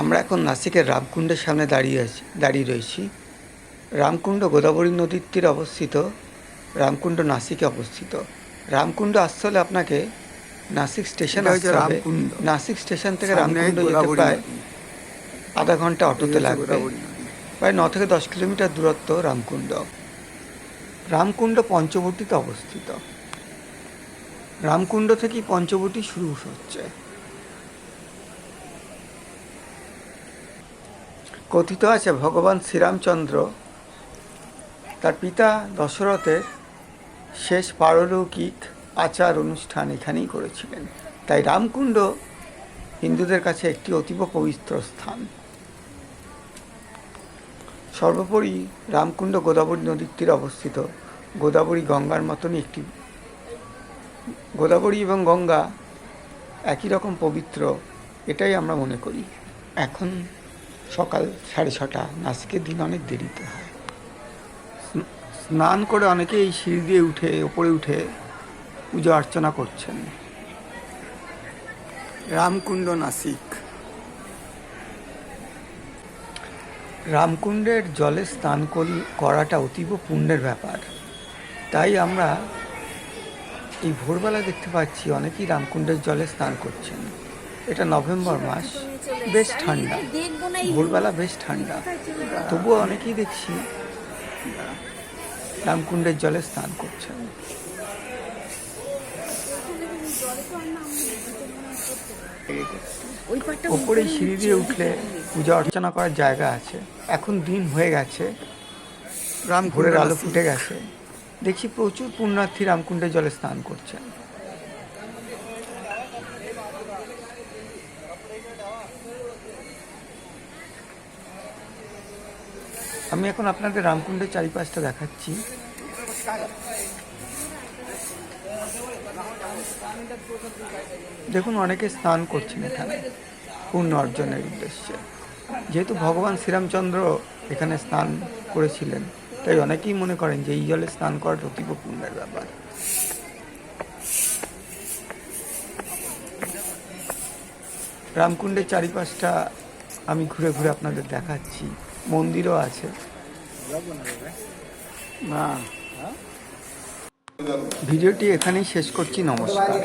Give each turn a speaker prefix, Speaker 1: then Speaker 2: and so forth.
Speaker 1: আমরা এখন নাসিকের রামকুণ্ডের সামনে দাঁড়িয়ে আছি দাঁড়িয়ে রয়েছি। রামকুণ্ড গোদাবরী নদীর তীরে অবস্থিত রামকুণ্ড নাসিকে অবস্থিত। রামকুণ্ড আসতে হলে আপনাকে নাসিক স্টেশন আসতে হবে। নাসিক স্টেশন থেকে রামকুণ্ড যেতে প্রায় আধা ঘণ্টা অটোতে লাগবে। প্রায় ন থেকে দশ কিলোমিটার দূরত্ব রামকুণ্ড। রামকুণ্ড পঞ্চবটিতে অবস্থিত। রামকুণ্ড থেকেই পঞ্চবটি শুরু হচ্ছে। কথিত আছে, ভগবান শ্রীরামচন্দ্র তার পিতা দশরথের শেষ পারলৌকিক আচার অনুষ্ঠান এখানেই করেছিলেন। তাই রামকুণ্ড হিন্দুদের কাছে একটি অতীব পবিত্র স্থান। সর্বোপরি রামকুণ্ড গোদাবরী নদীর তীরে অবস্থিত। গোদাবরী গঙ্গার মতনই একটি গোদাবরী এবং গঙ্গা একই রকম পবিত্র, এটাই আমরা মনে করি। এখন সকাল সাড়ে ছটা। নাসিকের দিন অনেক দেরিতে হয়। স্নান করে অনেকে এই সিঁড়ি দিয়ে উঠে, ওপরে উঠে পুজো অর্চনা করছেন।
Speaker 2: রামকুণ্ড নাসিক।
Speaker 1: রামকুণ্ডের জলে স্নান করি- করাটা অতীব পুণ্যের ব্যাপার। তাই আমরা এই ভোরবেলা দেখতে পাচ্ছি অনেকেই রামকুণ্ডের জলে স্নান করছেন। এটা নভেম্বর মাস, বেশ ঠান্ডা। ভোরবেলা বেশ ঠান্ডা। তবুও অনেকেই দেখছি রামকুণ্ডের জলে স্নান করছে। ওপরে সিঁড়ি দিয়ে উঠলে পূজা অর্চনা করার জায়গা আছে। এখন দিন হয়ে গেছে।
Speaker 2: রামকুণ্ড
Speaker 1: ভোরের আলো ফুটে গেছে। দেখছি প্রচুর পুণ্যার্থী রামকুণ্ডের জলে স্নান করছেন আমি এখন আপনাদের রামকুণ্ডের চারিপাশটা দেখাচ্ছি। দেখুন, অনেকে স্নান করছেন এখানে পুণ্য অর্জনের উদ্দেশ্যে। যেহেতু ভগবান শ্রীরামচন্দ্র এখানে স্নান করেছিলেন, তাই অনেকেই মনে করেন যে এই জলে স্নান করাটা অতীব পুণ্যের ব্যাপার। রামকুণ্ডের চারিপাশটা আমি ঘুরে ঘুরে আপনাদের দেখাচ্ছি। মন্দিরও আছে।
Speaker 2: না।
Speaker 1: ভিডিওটি এখানেই শেষ করছি নমস্কার।